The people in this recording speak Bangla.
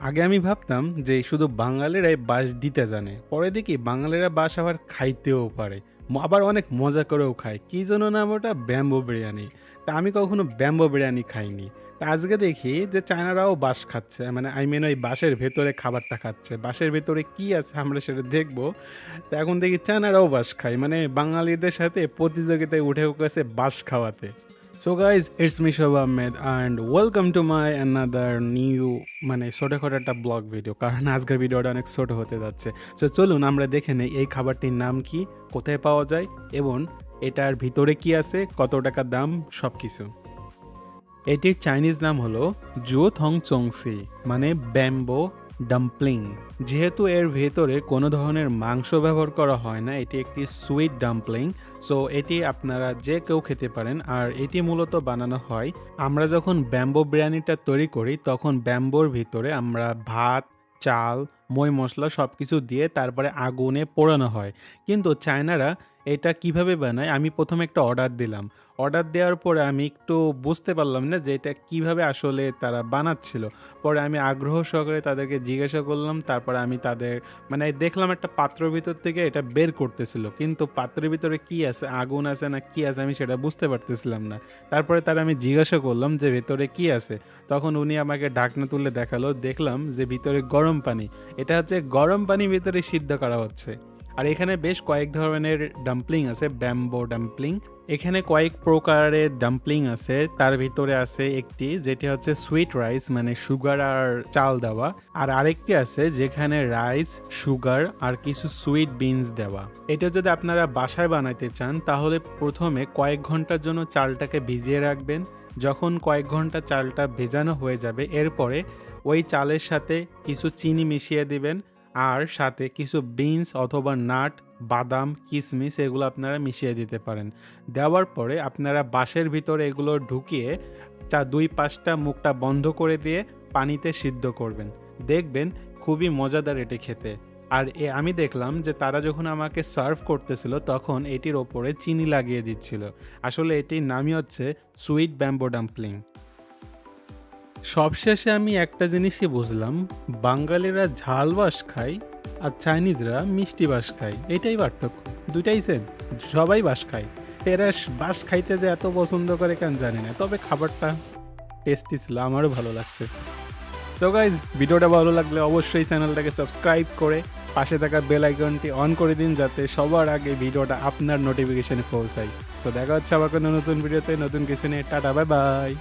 আগে আমি ভাবতাম যে শুধু বাঙালিরাই বাঁশ দিতে জানে, পরে দেখি বাঙালিরা বাঁশ আবার খাইতেও পারে। আবার অনেক মজা করেও খায়। কী জন্য নাম ওটা? ব্যাম্বো বিরিয়ানি। তা আমি কখনো ব্যাম্বো বিরিয়ানি খাইনি। তা আজকে দেখি যে চায়নারাও বাঁশ খাচ্ছে মানে আই মিন ওই বাঁশের ভেতরে খাবারটা খাচ্ছে। বাঁশের ভেতরে কি আছে আমরা সেটা দেখব। তা এখন দেখি চায়নারাও বাঁশ খায় মানে বাঙালিদের সাথে প্রতিযোগিতায় উঠে গেছে বাঁশ খাওয়াতে। So guys it's me Shobh Ahmed and welcome to my another new মানে ছোটোখাটো একটা ব্লগ ভিডিও কারণ আজকের ভিডিওটা অনেক ছোটো হতে যাচ্ছে। সো চলুন, আমরা দেখে নিই এই খাবারটির নাম কি, কোথায় পাওয়া যায়, এবং এটার ভিতরে কি আছে, কত টাকা দাম সব কিছু এটির চাইনিজ নাম হলো জো থং চংসি মানে ব্যাম্বো ডাম্পলিং যেহেতু এর ভেতরে কোনো ধরনের মাংস ব্যবহার করা হয় না, এটি একটি সুইট ডাম্পলিং সো এটি আপনারা যে কেউ খেতে পারেন। আর এটি মূলত বানানো হয়, আমরা যখন ব্যাম্বো বিরিয়ানিটা তৈরি করি, তখন ব্যাম্বোর ভিতরে আমরা ভাত, চাল, মই মশলা সব কিছু দিয়ে তারপরে আগুনে পোড়ানো হয়। কিন্তু চায়নারা এটা কীভাবে বানায়? আমি প্রথমে একটা অর্ডার দিলাম। অর্ডার দেওয়ার পরে আমি একটু বুঝতে পারলাম না যে এটা কীভাবে আসলে তারা বানাচ্ছিল। পরে আমি আগ্রহ সহকারে তাদেরকে জিজ্ঞাসা করলাম, তারপরে আমি তাদের মানে দেখলাম একটা পাত্রের ভিতর থেকে এটা বের করতেছিল। কিন্তু পাত্রের ভিতরে কি আছে, আগুন আছে না কি আছে আমি সেটা বুঝতে পারতেছিলাম না। তারপরে তারা আমি জিজ্ঞাসা করলাম যে ভেতরে কি আছে? তখন উনি আমাকে ঢাকনা তুলে দেখাল, দেখলাম যে ভিতরে গরম পানি। এটা হচ্ছে গরম পানি ভিতরে সিদ্ধ করা হচ্ছে। আর এখানে বেশ কয়েক ধরনের ডাম্পলিং আছে ব্যাম্বো ডাম্পলিং এখানে কয়েক প্রকারের ডাম্পলিং আছে, তার ভিতরে আছে একটি যেটি হচ্ছে সুইট রাইস মানে সুগার আর চাল দেওয়া। আর আরেকটি আছে যেখানে রাইস সুগার আর কিছু সুইট বিনস দেওয়া। এটা যদি আপনারা বাসায় বানাইতে চান, তাহলে প্রথমে কয়েক ঘণ্টার জন্য চালটাকে ভিজিয়ে রাখবেন। যখন কয়েক ঘণ্টা চালটা ভেজানো হয়ে যাবে, এরপরে ওই চালের সাথে কিছু চিনি মিশিয়ে দিবেন। আর সাথে কিছু বিনস অথবা নাট, বাদাম কিশমিশ এগুলো আপনারা মিশিয়ে দিতে পারেন। দেওয়ার পরে আপনারা বাঁশের ভিতরে এগুলো ঢুকিয়ে চা দুই পাঁচটা মুখটা বন্ধ করে দিয়ে পানিতে সিদ্ধ করবেন। দেখবেন খুবই মজাদার এটি খেতে। আর এ আমি দেখলাম যে তারা যখন আমাকে সার্ভ করতেছিল তখন এটির ওপরে চিনি লাগিয়ে দিচ্ছিল। আসলে এটির নামই হচ্ছে সুইট ব্যাম্বো ডাম্পলিং। সবশেষে আমি একটা জিনিসই বুঝলাম, বাঙালিরা ঝাল বাস খায় আর চাইনিজরা মিষ্টি বাস খায়, এটাই পার্থক্য, দুইটাই সেম সবাই বাস খায়। এরা বাস খাইতে যে এত পছন্দ করে কেন জানি না, তবে খাবারটা টেস্টি ছিল, আমারও ভালো লাগছে। সো গাইজ ভিডিওটা ভালো লাগলে অবশ্যই চ্যানেলটাকে সাবস্ক্রাইব করে পাশে থাকা বেল আইকনটি অন করে দিন, যাতে সবার আগে ভিডিওটা আপনার নোটিফিকেশনে পৌঁছায়। তো দেখা হচ্ছে আবার কোনো নতুন ভিডিওতে, নতুন কিছু নিয়ে, টাটা বাই বাই